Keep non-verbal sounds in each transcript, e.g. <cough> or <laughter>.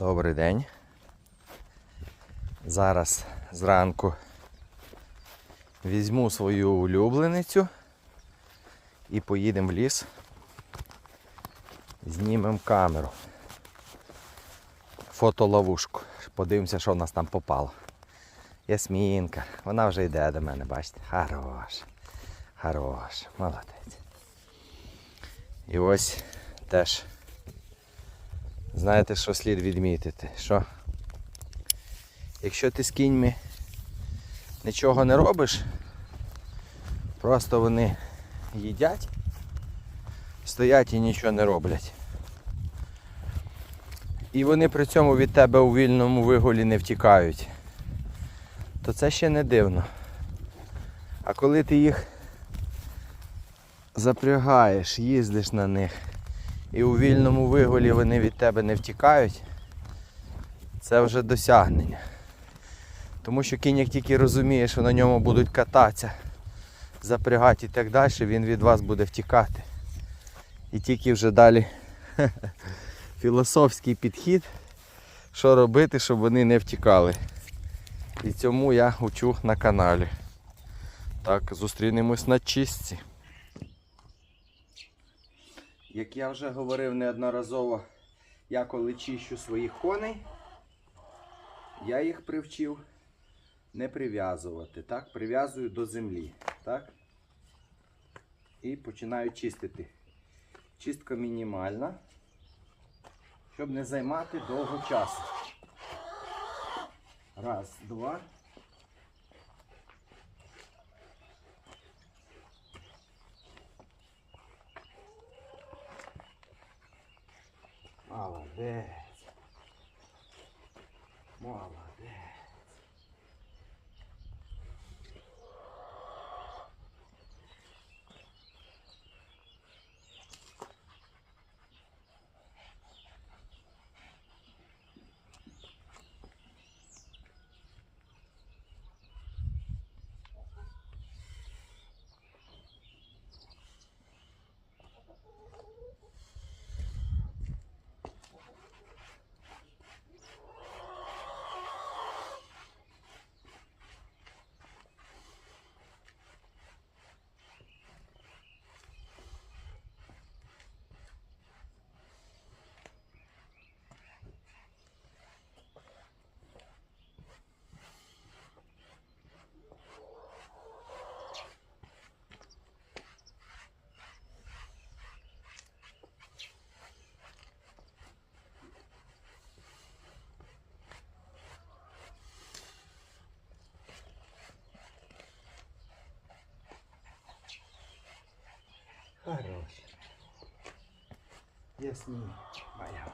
Добрий день. Зараз зранку візьму свою улюбленицю і поїдемо в ліс. Знімемо камеру. Фотоловушку. Подивимося, що в нас там попало. Ясмінка. Вона вже йде до мене, бачите? Хорош. Хорош. Молодець. І ось теж. Знаєте, що слід відмітити? Що якщо ти з кіньми нічого не робиш, просто вони їдять, стоять і нічого не роблять. І вони при цьому від тебе у вільному вигулі не втікають, то це ще не дивно. А коли ти їх запрягаєш, їздиш на них, і у вільному вигулі вони від тебе не втікають, це вже досягнення. Тому що кінь як тільки розуміє, що на ньому будуть кататися, запрягати і так далі, він від вас буде втікати. І тільки вже далі <laughs> філософський підхід, що робити, щоб вони не втікали. І цьому я учу на каналі. Так, зустрінемось на чистці. Як я вже говорив неодноразово, я коли чищу своїх коней, я їх привчив не прив'язувати. Так? Прив'язую до землі. Так? І починаю чистити. Чистка мінімальна, щоб не займати довго часу. Раз, два. Молодець. Молодець. Хорош. Ясні, моя. Моя.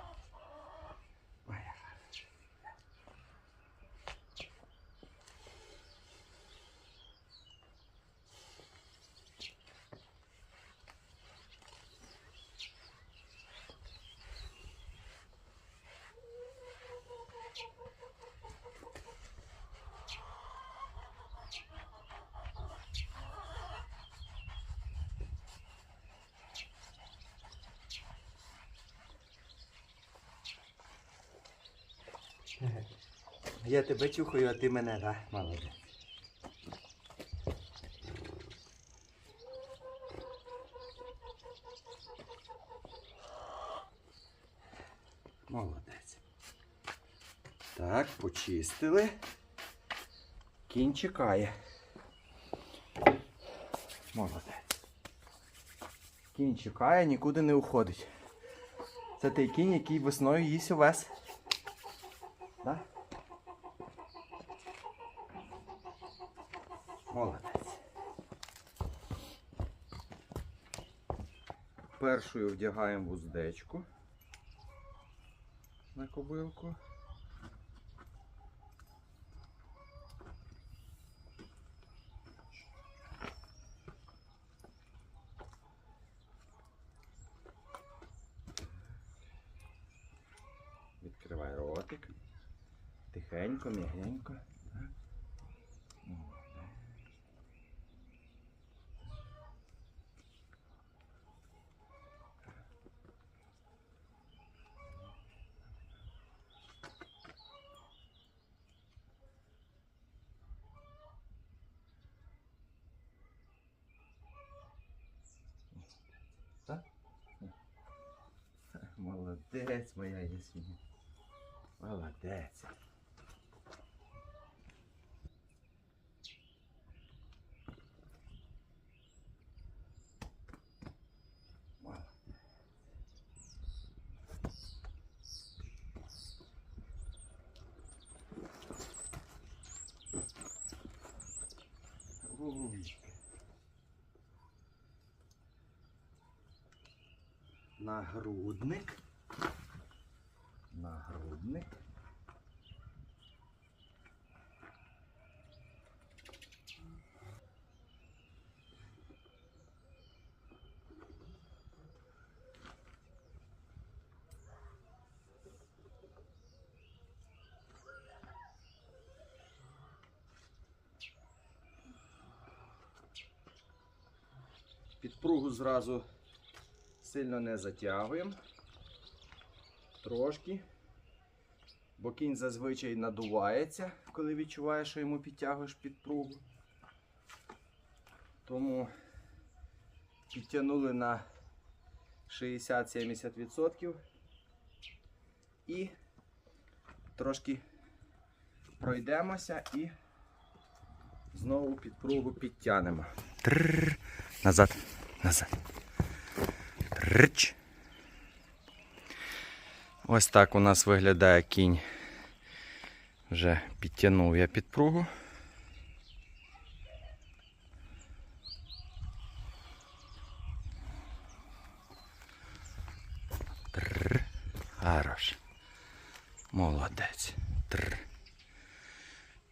Я тебе чухаю, а ти мене, да? Молодець. Молодець. Так, почистили. Кінь чекає. Молодець. Кінь чекає, нікуди не уходить. Це той кінь, який весною їсть овес. Да? Молодець. Першою вдягаємо вуздечку на кобилку. Тихенько, м'ягенько. Молодець моя Єсмі. Молодець. Ой. Нагрудник. Нагрудник. Підпругу зразу сильно не затягуємо. Трошки. Бо кінь зазвичай надувається, коли відчуває, що йому підтягуєш підпругу. Тому підтягнули на 60-70% і трошки пройдемося і знову підпругу підтягнемо. Назад, назад. Трч. Ось так у нас виглядає кінь. Вже підтягнув я підпругу. Тррр. Хорош. Молодець. Тррр.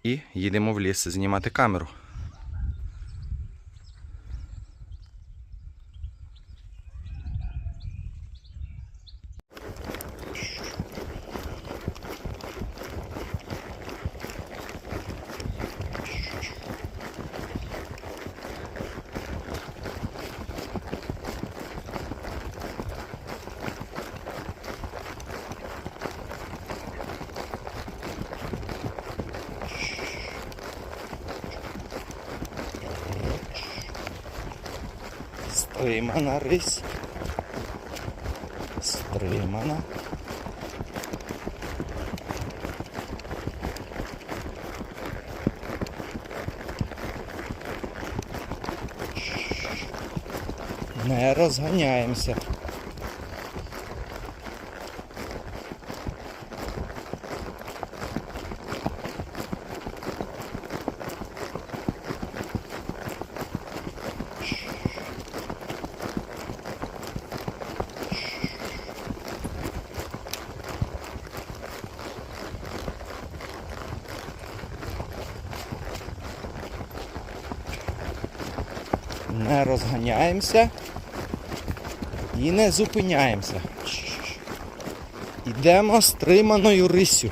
І їдемо в ліс знімати камеру. Стримана рись. Стримана. Не розганяємося. Не розганяємося і не зупиняємося. Йдемо стриманою рисю.